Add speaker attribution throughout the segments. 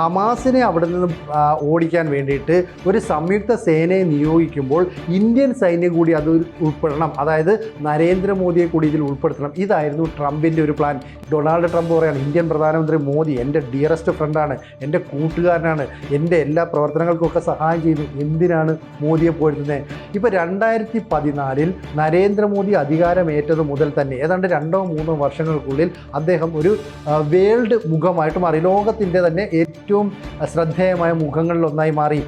Speaker 1: ഹമാസിനെ അവിടെ നിന്ന് ഓടിക്കാൻ വേണ്ടിയിട്ട് ഒരു സംയുക്ത സേനയെ നിയോഗിക്കുമ്പോൾ ഇന്ത്യൻ സൈന്യം കൂടി അത് ഉൾപ്പെടണം. അതായത് നരേന്ദ്രമോദിയെ കൂടി ഇതിൽ ഉൾപ്പെടുത്തണം. ഇതായിരുന്നു ട്രംപിന്റെ ഒരു പ്ലാൻ ഡൊണാൾഡ് ട്രംപ് പറയാണ് ഇന്ത്യൻ പ്രധാനമന്ത്രി മോദി എന്റെ ഡിയറസ്റ്റ് ഫ്രണ്ടാണ് എന്റെ കൂട്ടുകാരനാണ് എന്റെ എല്ലാ പ്രവർത്തനങ്ങൾക്കൊക്കെ സഹായം ചെയ്തു എന്തിനാണ് മോദിയെ പോയിരുന്നത് ഇപ്പോൾ രണ്ടായിരത്തി പതിനാലിൽ നരേന്ദ്രമോദി അധികാരമേറ്റത് മുതൽ തന്നെ ഏതാണ്ട് രണ്ടോ മൂന്നോ വർഷങ്ങൾക്കുള്ളിൽ അദ്ദേഹം ഒരു വേൾഡ് മുഖമായിട്ട് മാറി. ലോകത്തിന്റെ തന്നെ ഏറ്റവും ശ്രദ്ധേയമായ മുഖങ്ങളിലൊന്നായി മാറി.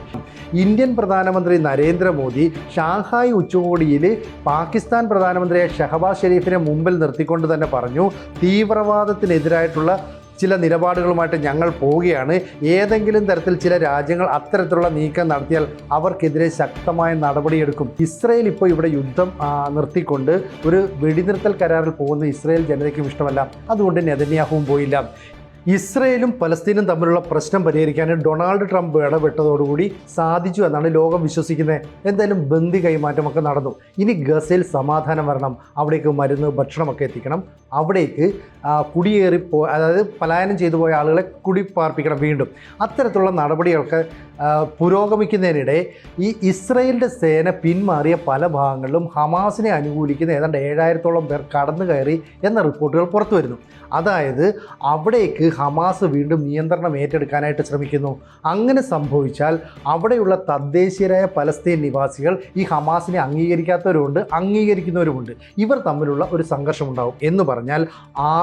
Speaker 1: ഇന്ത്യൻ പ്രധാനമന്ത്രി നരേന്ദ്രമോദി ഷാങ്ഹായ് ഉച്ചകോടിയിൽ പാകിസ്ഥാൻ പ്രധാനമന്ത്രിയെ ഷഹബാസ് ഷെരീഫിനെ മുമ്പിൽ നിർത്തിക്കൊണ്ട് തന്നെ പറഞ്ഞു തീവ്രവാദത്തിനെതിരായിട്ടുള്ള ചില നിലപാടുകളുമായിട്ട് ഞങ്ങൾ പോവുകയാണ്. ഏതെങ്കിലും തരത്തിൽ ചില രാജ്യങ്ങൾ അത്തരത്തിലുള്ള നീക്കം നടത്തിയാൽ അവർക്കെതിരെ ശക്തമായ നടപടിയെടുക്കും. ഇസ്രയേൽ ഇപ്പോൾ ഇവിടെ യുദ്ധം നിർത്തിക്കൊണ്ട് ഒരു വെടിനിർത്തൽ കരാറിൽ പോകുന്ന ഇസ്രയേൽ ജനതയ്ക്കും ഇഷ്ടമല്ല. അതുകൊണ്ട് നെതന്യാഹുവും പോയില്ല. ഇസ്രയേലും പലസ്തീനും തമ്മിലുള്ള പ്രശ്നം പരിഹരിക്കാൻ ഡൊണാൾഡ് ട്രംപ് ഇടപെട്ടതോടുകൂടി സാധിച്ചു എന്നാണ് ലോകം വിശ്വസിക്കുന്നത്. എന്തായാലും ബന്ദി കൈമാറ്റമൊക്കെ നടന്നു. ഇനി ഗസയിൽ സമാധാനം വരണം. അവിടേക്ക് മരുന്ന് ഭക്ഷണമൊക്കെ എത്തിക്കണം. അവിടേക്ക് ആ, കുടിയേറിപ്പോ അതായത് പലായനം ചെയ്തു പോയ ആളുകളെ കുടിപ്പാർപ്പിക്കണം വീണ്ടും. അത്തരത്തിലുള്ള നടപടികളൊക്കെ ആ, പുരോഗമിക്കുന്നതിനിടെ ഈ ഇസ്രയേലിന്റെ സേന പിന്മാറിയ പല ഭാഗങ്ങളിലും ഹമാസിനെ അനുകൂലിക്കുന്ന ഏതാണ്ട് ഏഴായിരത്തോളം പേർ കടന്നു കയറി എന്ന റിപ്പോർട്ടുകൾ പുറത്തു വരുന്നു. അതായത് അവിടേക്ക് ഹമാസ് വീണ്ടും നിയന്ത്രണം ഏറ്റെടുക്കാനായിട്ട് ശ്രമിക്കുന്നു. അങ്ങനെ സംഭവിച്ചാൽ അവിടെയുള്ള തദ്ദേശീയരായ പലസ്തീൻ നിവാസികൾ ഈ ഹമാസിനെ അംഗീകരിക്കാത്തവരുമുണ്ട് അംഗീകരിക്കുന്നവരുമുണ്ട്. ഇവർ തമ്മിലുള്ള ഒരു സംഘർഷമുണ്ടാവും. എന്ന് പറഞ്ഞാൽ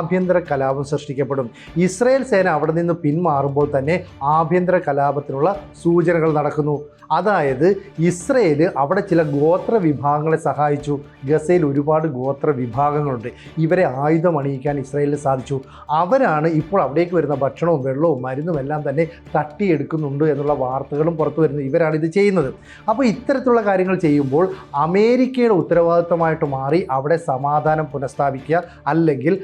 Speaker 1: ആഭ്യന്തര കലാപം സൃഷ്ടിക്കപ്പെടും. ഇസ്രയേൽ സേന അവിടെ നിന്ന് പിന്മാറുമ്പോൾ തന്നെ ആഭ്യന്തര കലാപത്തിനുള്ള സൂചനകൾ നടക്കുന്നു. അതായത് ഇസ്രയേൽ അവിടെ ചില ഗോത്ര വിഭാഗങ്ങളെ സഹായിച്ചു. ഗസയിൽ ഒരുപാട് ഗോത്ര വിഭാഗങ്ങളുണ്ട്. ഇവരെ ആയുധം അണിയിക്കാൻ ഇസ്രയേലിന് സാധിച്ചു. അവരാണ് ഇപ്പോൾ അവിടേക്ക് വരുന്ന ഭക്ഷണവും വെള്ളവും മരുന്നും എല്ലാം തന്നെ തട്ടിയെടുക്കുന്നുണ്ട് എന്നുള്ള വാർത്തകളും പുറത്തു വരുന്നത് ഇവരാണ് ഇത് ചെയ്യുന്നത്. അപ്പോൾ ഇത്തരത്തിലുള്ള കാര്യങ്ങൾ ചെയ്യുമ്പോൾ അമേരിക്കയുടെ ഉത്തരവാദിത്വമായിട്ട് മാറി അവിടെ സമാധാനം പുനഃസ്ഥാപിക്കുക അല്ലെങ്കിൽ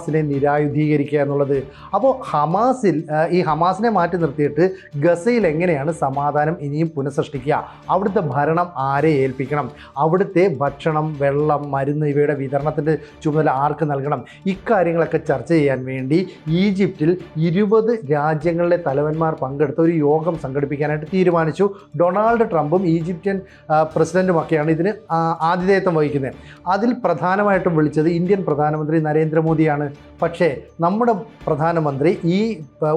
Speaker 1: ഹമാസിനെ നിരായുധീകരിക്കുക എന്നുള്ളത്. അപ്പോൾ ഹമാസിൽ ഈ ഹമാസിനെ മാറ്റി നിർത്തിയിട്ട് ഗസയിൽ എങ്ങനെയാണ് സമാധാനം ഇനിയും പുനഃസൃഷ്ടിക്കുക? അവിടുത്തെ ഭരണം ആരെ ഏൽപ്പിക്കണം? അവിടുത്തെ ഭക്ഷണം വെള്ളം മരുന്ന് ഇവയുടെ വിതരണത്തിന്റെ ചുമതല ആർക്ക് നൽകണം? ഇക്കാര്യങ്ങളൊക്കെ ചർച്ച ചെയ്യാൻ വേണ്ടി ഈജിപ്തിൽ ഇരുപത് രാജ്യങ്ങളിലെ തലവന്മാർ പങ്കെടുത്ത ഒരു യോഗം സംഘടിപ്പിക്കാനായിട്ട് തീരുമാനിച്ചു. ഡൊണാൾഡ് ട്രംപും ഈജിപ്ഷ്യൻ പ്രസിഡന്റുമൊക്കെയാണ് ഇതിന് ആതിഥേയത്വം വഹിക്കുന്നത്. അതിൽ പ്രധാനമായിട്ടും വിളിച്ചത് ഇന്ത്യൻ പ്രധാനമന്ത്രി നരേന്ദ്രമോദിയാണ്. പക്ഷേ നമ്മുടെ പ്രധാനമന്ത്രി ഈ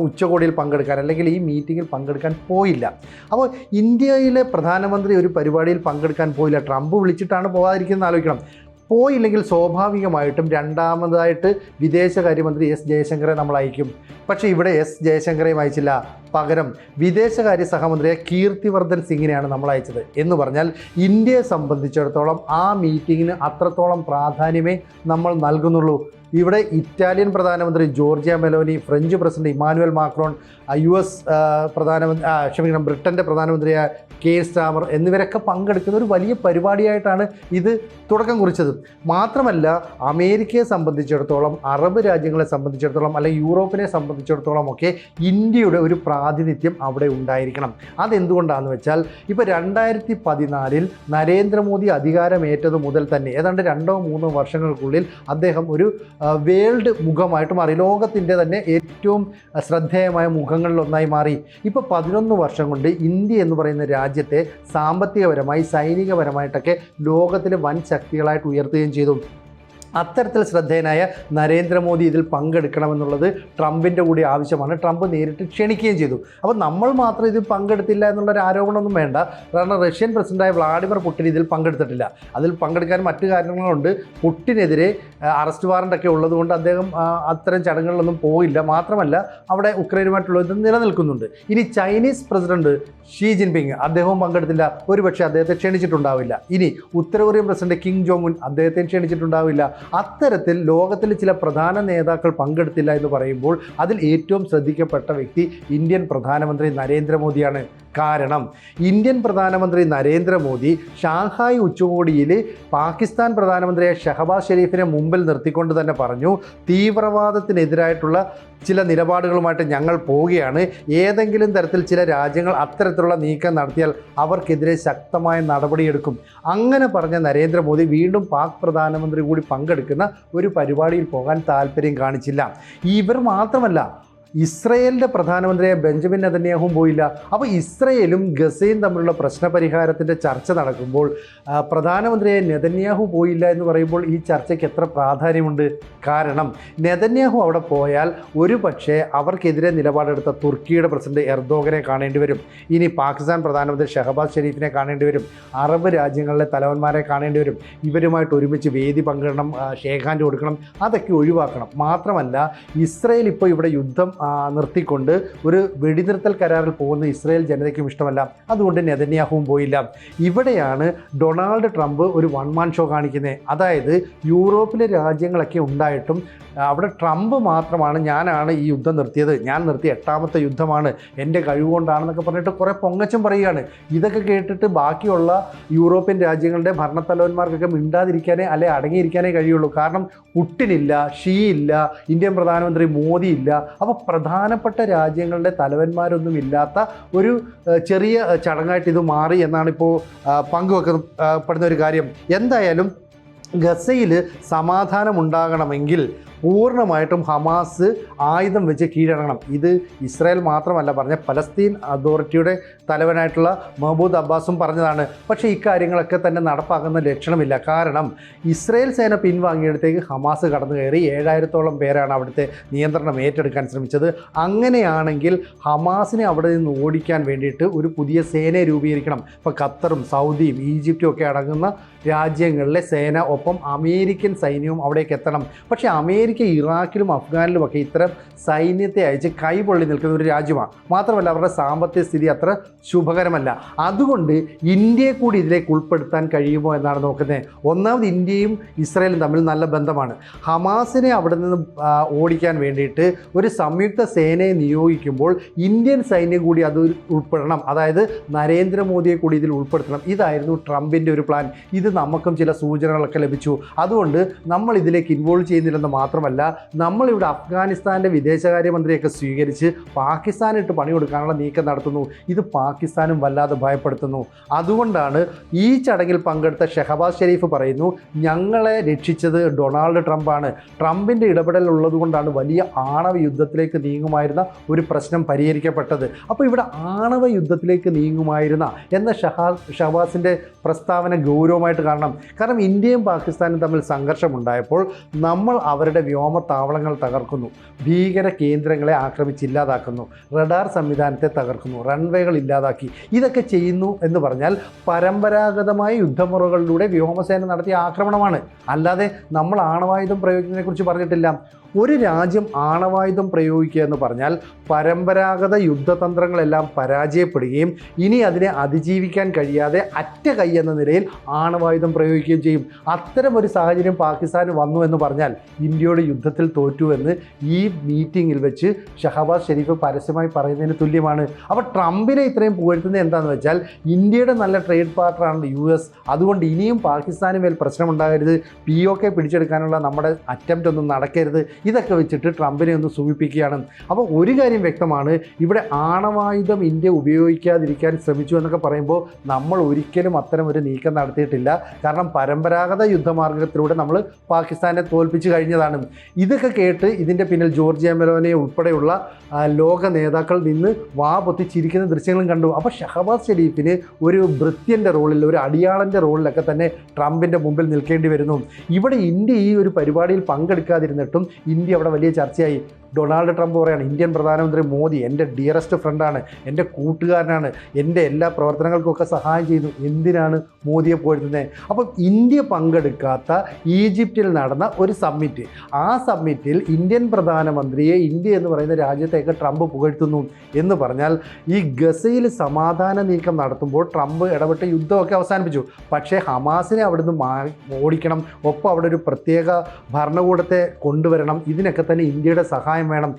Speaker 1: ഉച്ചകോടിയിൽ പങ്കെടുക്കാൻ അല്ലെങ്കിൽ ഈ മീറ്റിങ്ങിൽ പങ്കെടുക്കാൻ പോയില്ല. അപ്പോൾ ഇന്ത്യയിലെ പ്രധാനമന്ത്രി ഒരു പരിപാടിയിൽ പങ്കെടുക്കാൻ പോയില്ല. ട്രംപ് വിളിച്ചിട്ടാണ് പോകാതിരിക്കുന്നത് ആലോചിക്കണം. പോയില്ലെങ്കിൽ സ്വാഭാവികമായിട്ടും രണ്ടാമതായിട്ട് വിദേശകാര്യമന്ത്രി എസ് ജയശങ്കറെ നമ്മൾ അയക്കും. പക്ഷേ ഇവിടെ എസ് ജയശങ്കറെയും അയച്ചില്ല. പകരം വിദേശകാര്യ സഹമന്ത്രിയെ കീർത്തിവർദ്ധൻ സിംഗിനെയാണ് നമ്മൾ അയച്ചത് എന്ന് പറഞ്ഞാൽ ഇന്ത്യയെ സംബന്ധിച്ചിടത്തോളം ആ മീറ്റിങ്ങിന് അത്രത്തോളം പ്രാധാന്യമേ നമ്മൾ നൽകുന്നുള്ളൂ. ഇവിടെ ഇറ്റാലിയൻ പ്രധാനമന്ത്രി Giorgia Meloni French president Emmanuel Macron U S പ്രധാനമന്ത്രി ക്ഷമിക്കണം ബ്രിട്ടന്റെ പ്രധാനമന്ത്രിയായ കെ സ്റ്റാമർ എന്നിവരൊക്കെ പങ്കെടുക്കുന്ന ഒരു വലിയ പരിപാടിയായിട്ടാണ് ഇത് തുടക്കം കുറിച്ചത്. മാത്രമല്ല അമേരിക്കയെ സംബന്ധിച്ചിടത്തോളം അറബ് രാജ്യങ്ങളെ സംബന്ധിച്ചിടത്തോളം അല്ലെങ്കിൽ യൂറോപ്പിനെ സംബന്ധിച്ചിടത്തോളം ഒക്കെ ഇന്ത്യയുടെ ഒരു പ്രാതിനിധ്യം അവിടെ ഉണ്ടായിരിക്കണം. അതെന്തുകൊണ്ടാണെന്ന് വെച്ചാൽ ഇപ്പോൾ രണ്ടായിരത്തി പതിനാലിൽ നരേന്ദ്രമോദി അധികാരമേറ്റത് മുതൽ തന്നെ ഏതാണ്ട് രണ്ടോ മൂന്നോ വർഷങ്ങൾക്കുള്ളിൽ അദ്ദേഹം ഒരു വേൾഡ് മുഖമായിട്ട് മാറി ലോകത്തിന്റെ തന്നെ ഏറ്റവും ശ്രദ്ധേയമായ മുഖങ്ങളിലൊന്നായി മാറി. ഇപ്പോൾ പതിനൊന്ന് വർഷം കൊണ്ട് ഇന്ത്യ എന്ന് പറയുന്ന രാജ്യത്തെ സാമ്പത്തികപരമായി സൈനികപരമായിട്ടൊക്കെ ലോകത്തിലെ വൻ ശക്തികളായിട്ട് ഉയർത്തുകയും ചെയ്തു. അത്തരത്തിൽ ശ്രദ്ധേയനായ നരേന്ദ്രമോദി ഇതിൽ പങ്കെടുക്കണമെന്നുള്ളത് ട്രംപിന്റെ കൂടി ആവശ്യമാണ്. ട്രംപ് നേരിട്ട് ക്ഷണിക്കുകയും ചെയ്തു. അപ്പോൾ നമ്മൾ മാത്രം ഇതിൽ പങ്കെടുത്തില്ല എന്നുള്ളൊരു ആരോപണമൊന്നും വേണ്ട. കാരണം റഷ്യൻ പ്രസിഡന്റായ വ്ളാഡിമിർ പുടിൻ ഇതിൽ പങ്കെടുത്തിട്ടില്ല. അതിൽ പങ്കെടുക്കാൻ മറ്റു കാരണങ്ങളുണ്ട്. പുട്ടിനെതിരെ അറസ്റ്റ് വാറന്റൊക്കെ ഉള്ളതുകൊണ്ട് അദ്ദേഹം അത്തരം ചടങ്ങുകളിലൊന്നും പോയില്ല. മാത്രമല്ല അവിടെ ഉക്രൈനുമായിട്ടുള്ള ഇത് നിലനിൽക്കുന്നുണ്ട്. ഇനി ചൈനീസ് പ്രസിഡന്റ് ഷീ ജിൻപിങ് അദ്ദേഹവും പങ്കെടുത്തില്ല. ഒരുപക്ഷെ അദ്ദേഹത്തെ ക്ഷണിച്ചിട്ടുണ്ടാവില്ല. ഇനി ഉത്തര Korean president Kim Jong Un അദ്ദേഹത്തെ ക്ഷണിച്ചിട്ടുണ്ടാവില്ല. അത്തരത്തിൽ ലോകത്തിൽ ചില പ്രധാന നേതാക്കൾ പങ്കെടുത്തില്ല എന്ന് പറയുമ്പോൾ അതിൽ ഏറ്റവും ശ്രദ്ധിക്കപ്പെട്ട വ്യക്തി ഇന്ത്യൻ പ്രധാനമന്ത്രി നരേന്ദ്രമോദിയാണ്. കാരണം ഇന്ത്യൻ പ്രധാനമന്ത്രി നരേന്ദ്രമോദി ഷാങ്ഹായ് ഉച്ചകോടിയിൽ പാകിസ്ഥാൻ പ്രധാനമന്ത്രിയെ ഷഹബാസ് ഷെരീഫിനെ മുമ്പിൽ നിർത്തിക്കൊണ്ട് തന്നെ പറഞ്ഞു തീവ്രവാദത്തിനെതിരായിട്ടുള്ള ചില നിലപാടുകളുമായിട്ട് ഞങ്ങൾ പോവുകയാണ്. ഏതെങ്കിലും തരത്തിൽ ചില രാജ്യങ്ങൾ അത്തരത്തിലുള്ള നീക്കം നടത്തിയാൽ അവർക്കെതിരെ ശക്തമായ നടപടിയെടുക്കും. അങ്ങനെ പറഞ്ഞ നരേന്ദ്രമോദി വീണ്ടും പാക് പ്രധാനമന്ത്രി കൂടി പങ്കെടുക്കുന്ന ഒരു പരിപാടിയിൽ പോകാൻ താല്പര്യം കാണിച്ചില്ല. ഇവർ മാത്രമല്ല ഇസ്രയേലിന്റെ പ്രധാനമന്ത്രിയായ ബെഞ്ചമിൻ നെതന്യാഹുവും പോയില്ല. അപ്പോൾ ഇസ്രയേലും ഗസയും തമ്മിലുള്ള പ്രശ്നപരിഹാരത്തിന്റെ ചർച്ച നടക്കുമ്പോൾ പ്രധാനമന്ത്രിയായ നെതന്യാഹു പോയില്ല എന്ന് പറയുമ്പോൾ ഈ ചർച്ചയ്ക്ക് എത്ര പ്രാധാന്യമുണ്ട്? കാരണം നെതന്യാഹു അവിടെ പോയാൽ ഒരു പക്ഷേ അവർക്കെതിരെ നിലപാടെടുത്ത തുർക്കിയുടെ പ്രസിഡന്റ് എർദോഗനെ കാണേണ്ടി വരും. ഇനി പാകിസ്ഥാൻ പ്രധാനമന്ത്രി ഷഹബാസ് ഷെരീഫിനെ കാണേണ്ടി വരും. അറബ് രാജ്യങ്ങളിലെ തലവന്മാരെ കാണേണ്ടി വരും. ഇവരുമായിട്ട് ഒരുമിച്ച് വേദി പങ്കിടണം ഷേഖാന്റെ കൊടുക്കണം അതൊക്കെ ഒഴിവാക്കണം. മാത്രമല്ല ഇസ്രയേൽ ഇപ്പോൾ ഇവിടെ യുദ്ധം നിർത്തിക്കൊണ്ട് ഒരു വെടിനിർത്തൽ കരാറിൽ പോകുന്ന ഇസ്രയേൽ ജനതയ്ക്കും ഇഷ്ടമല്ല. അതുകൊണ്ട് നെതന്യാഹുവും പോയില്ല. ഇവിടെയാണ് ഡൊണാൾഡ് ട്രംപ് ഒരു വൺ മാൻ ഷോ കാണിക്കുന്നത് അതായത് യൂറോപ്പിലെ രാജ്യങ്ങളൊക്കെ ഉണ്ടായിട്ടും അവിടെ ട്രംപ് മാത്രമാണ് ഞാനാണ് ഈ യുദ്ധം നിർത്തിയത്. ഞാൻ നിർത്തിയ എട്ടാമത്തെ യുദ്ധമാണ്. എന്റെ കഴിവുകൊണ്ടാണെന്നൊക്കെ പറഞ്ഞിട്ട് കുറേ പൊങ്ങച്ചം പറയുകയാണ്. ഇതൊക്കെ കേട്ടിട്ട് ബാക്കിയുള്ള യൂറോപ്യൻ രാജ്യങ്ങളുടെ ഭരണത്തലവന്മാർക്കൊക്കെ മിണ്ടാതിരിക്കാനേ അല്ലെ അടങ്ങിയിരിക്കാനേ കഴിയുള്ളൂ. കാരണം പുട്ടിനില്ല ഷീ ഇല്ല ഇന്ത്യൻ പ്രധാനമന്ത്രി മോദി ഇല്ല അപ്പോൾ പ്രധാനപ്പെട്ട രാജ്യങ്ങളുടെ തലവന്മാരൊന്നും ഇല്ലാത്ത ഒരു ചെറിയ ചടങ്ങായിട്ട് ഇത് മാറി എന്നാണ് ഇപ്പോൾ പങ്കുവെക്കപ്പെടുന്ന ഒരു കാര്യം. എന്തായാലും ഗസയിൽ സമാധാനം ഉണ്ടാകണമെങ്കിൽ പൂർണമായിട്ടും ഹമാസ് ആയുധം വെച്ച് കീഴടങ്ങണം. ഇത് ഇസ്രായേൽ മാത്രമല്ല പറഞ്ഞ പലസ്തീൻ അതോറിറ്റിയുടെ തലവനായിട്ടുള്ള മഹബൂദ് അബ്ബാസും പറഞ്ഞതാണ്. പക്ഷേ ഇക്കാര്യങ്ങളൊക്കെ തന്നെ നടപ്പാക്കുന്ന ലക്ഷണമില്ല. കാരണം ഇസ്രായേൽ സേന പിൻവാങ്ങിയടുത്തേക്ക് ഹമാസ് കടന്നു കയറി ഏഴായിരത്തോളം പേരാണ് അവിടുത്തെ നിയന്ത്രണം ഏറ്റെടുക്കാൻ ശ്രമിച്ചത്. അങ്ങനെയാണെങ്കിൽ ഹമാസിനെ അവിടെ നിന്ന് ഓടിക്കാൻ വേണ്ടിയിട്ട് ഒരു പുതിയ സേനയെ രൂപീകരിക്കണം. ഇപ്പോൾ ഖത്തറും സൗദിയും ഈജിപ്തും ഒക്കെ അടങ്ങുന്ന രാജ്യങ്ങളിലെ സേന ഒപ്പം അമേരിക്കൻ സൈന്യവും അവിടേക്ക് എത്തണം. പക്ഷേ അമേരിക്ക ഇറാഖിലും അഫ്ഗാനിലും ഒക്കെ ഇത്തരം സൈന്യത്തെ അയച്ച് കൈപൊള്ളി നിൽക്കുന്ന ഒരു രാജ്യമാണ്. മാത്രമല്ല അവരുടെ സാമ്പത്തിക സ്ഥിതി അത്ര ശുഭകരമല്ല. അതുകൊണ്ട് ഇന്ത്യയെ കൂടി ഇതിലേക്ക് ഉൾപ്പെടുത്താൻ കഴിയുമോ എന്നാണ് നോക്കുന്നത്. ഒന്നാമത് ഇന്ത്യയും ഇസ്രായേലും തമ്മിൽ നല്ല ബന്ധമാണ്. ഹമാസിനെ അവിടെ നിന്ന് ഓടിക്കാൻ വേണ്ടിയിട്ട് ഒരു സംയുക്ത സേനയെ നിയോഗിക്കുമ്പോൾ ഇന്ത്യൻ സൈന്യം കൂടി അത് ഉൾപ്പെടണം. അതായത് നരേന്ദ്രമോദിയെ കൂടി ഇതിൽ ഉൾപ്പെടുത്തണം. ഇതായിരുന്നു ട്രംപിന്റെ ഒരു പ്ലാൻ. ഇത് നമുക്കും ചില സൂചനകളൊക്കെ ലഭിച്ചു. അതുകൊണ്ട് നമ്മൾ ഇതിലേക്ക് ഇൻവോൾവ് ചെയ്യുന്നില്ലെന്ന് മാത്രമല്ല നമ്മളിവിടെ അഫ്ഗാനിസ്ഥാന്റെ വിദേശകാര്യമന്ത്രിയൊക്കെ സ്വീകരിച്ച് പാകിസ്ഥാനിട്ട് പണി കൊടുക്കാനുള്ള നീക്കം നടത്തുന്നു. ഇത് പാകിസ്ഥാനും വല്ലാതെ ഭയപ്പെടുത്തുന്നു. അതുകൊണ്ടാണ് ഈ ചടങ്ങിൽ പങ്കെടുത്ത ഷെഹബാസ് ഷെരീഫ് പറയുന്നു ഞങ്ങളെ രക്ഷിച്ചത് ഡൊണാൾഡ് ട്രംപാണ്. ട്രംപിന്റെ ഇടപെടൽ ഉള്ളതുകൊണ്ടാണ് വലിയ ആണവ യുദ്ധത്തിലേക്ക് നീങ്ങുമായിരുന്ന ഒരു പ്രശ്നം പരിഹരിക്കപ്പെട്ടത്. അപ്പോൾ ഇവിടെ ആണവ യുദ്ധത്തിലേക്ക് നീങ്ങുമായിരുന്ന എന്ന ഷഹാ ഷഹബാസിന്റെ പ്രസ്താവന ഗൗരവമായിട്ട് കാണണം. കാരണം ഇന്ത്യയും പാകിസ്ഥാനും തമ്മിൽ സംഘർഷമുണ്ടായപ്പോൾ നമ്മൾ അവരുടെ വ്യോമത്താവളങ്ങൾ തകർക്കുന്നു. ഭീകര കേന്ദ്രങ്ങളെ ആക്രമിച്ച് ഇല്ലാതാക്കുന്നു റഡാർ സംവിധാനത്തെ തകർക്കുന്നു. റൺവേകൾ ഇല്ലാതാക്കി. ഇതൊക്കെ ചെയ്യുന്നു എന്ന് പറഞ്ഞാൽ പരമ്പരാഗതമായ യുദ്ധമുറകളിലൂടെ വ്യോമസേന നടത്തിയ ആക്രമണമാണ്. അല്ലാതെ നമ്മൾ ആണവായുധം പ്രയോഗിക്കുന്നതിനെക്കുറിച്ച് പറഞ്ഞിട്ടില്ല. ഒരു രാജ്യം ആണവായുധം പ്രയോഗിക്കുക എന്ന് പറഞ്ഞാൽ പരമ്പരാഗത യുദ്ധതന്ത്രങ്ങളെല്ലാം പരാജയപ്പെടുകയും ഇനി അതിനെ അതിജീവിക്കാൻ കഴിയാതെ അറ്റ കൈ എന്ന നിലയിൽ ആണവായുധം പ്രയോഗിക്കുകയും ചെയ്യും. അത്തരം ഒരു സാഹചര്യം പാകിസ്ഥാന് വന്നു എന്ന് പറഞ്ഞാൽ ഇന്ത്യയോട് യുദ്ധത്തിൽ തോറ്റു എന്ന് ഈ മീറ്റിങ്ങിൽ വെച്ച് ഷഹബാസ് ഷെരീഫ് പരസ്യമായി പറയുന്നതിന് തുല്യമാണ്. അപ്പോൾ ട്രംപിനെ ഇത്രയും പുകഴ്ത്തുന്നത് എന്താണെന്ന് വെച്ചാൽ ഇന്ത്യയുടെ നല്ല ട്രേഡ് പാർട്ണറാണ് യു എസ്. അതുകൊണ്ട് ഇനിയും പാകിസ്ഥാന് മേൽ പ്രശ്നമുണ്ടാകരുത്. പി ഒ കെ പിടിച്ചെടുക്കാനുള്ള നമ്മുടെ അറ്റംപ്റ്റ് ഒന്നും നടക്കരുത്. ഇതൊക്കെ വെച്ചിട്ട് ട്രംപിനെ ഒന്ന് സൂചിപ്പിക്കുകയാണ്. അപ്പോൾ ഒരു കാര്യം വ്യക്തമാണ് ഇവിടെ ആണവായുധം ഇന്ത്യ ഉപയോഗിക്കാതിരിക്കാൻ ശ്രമിച്ചു എന്നൊക്കെ പറയുമ്പോൾ നമ്മൾ ഒരിക്കലും അത്തരം ഒരു നീക്കം നടത്തിയിട്ടില്ല. കാരണം പരമ്പരാഗത യുദ്ധമാർഗത്തിലൂടെ നമ്മൾ പാകിസ്ഥാനെ തോൽപ്പിച്ച് കഴിഞ്ഞതാണ്. ഇതൊക്കെ കേട്ട് ഇതിന്റെ പിന്നിൽ ജോർജിയ മെലോനെ ഉൾപ്പെടെയുള്ള ലോക നേതാക്കൾ നിന്ന് വാ പൊത്തിച്ചിരിക്കുന്ന ദൃശ്യങ്ങളും കണ്ടു. അപ്പോൾ ഷഹബാസ് ഷെരീഫിന് ഒരു ഭൃത്യന്റെ റോളിൽ ഒരു അടിയാളന്റെ റോളിലൊക്കെ തന്നെ ട്രംപിന്റെ മുമ്പിൽ നിൽക്കേണ്ടി വരുന്നു. ഇവിടെ ഇന്ത്യ ഈ ഒരു പരിപാടിയിൽ പങ്കെടുക്കാതിരുന്നിട്ടും ഇന്ത്യ അവിടെ വലിയ ചർച്ചയായി. ഡൊണാൾഡ് ട്രംപ് പറയാണ് ഇന്ത്യൻ പ്രധാനമന്ത്രി മോദി എന്റെ ഡിയറസ്റ്റ് ഫ്രണ്ടാണ് എന്റെ കൂട്ടുകാരനാണ് എന്റെ എല്ലാ പ്രവർത്തനങ്ങൾക്കൊക്കെ സഹായം ചെയ്തു എന്തിനാണ് മോദിയെ പോയിരുന്നത്? അപ്പം ഇന്ത്യ പങ്കെടുക്കാത്ത ഈജിപ്തിൽ നടന്ന ഒരു സമ്മിറ്റ് ആ സമ്മിറ്റിൽ ഇന്ത്യൻ പ്രധാനമന്ത്രിയെ ഇന്ത്യ എന്ന് പറയുന്ന രാജ്യത്തേക്ക് ട്രംപ് പുകഴ്ത്തുന്നു എന്ന് പറഞ്ഞാൽ ഈ ഗസയിൽ സമാധാന നീക്കം നടത്തുമ്പോൾ ട്രംപ് ഇടപെട്ട് യുദ്ധമൊക്കെ അവസാനിപ്പിച്ചു. പക്ഷേ ഹമാസിനെ അവിടുന്ന് മാ ഓടിക്കണം ഒപ്പം അവിടെ ഒരു പ്രത്യേക ഭരണകൂടത്തെ കൊണ്ടുവരണം ഇതിനൊക്കെ തന്നെ ഇന്ത്യയുടെ സഹായം വേണം.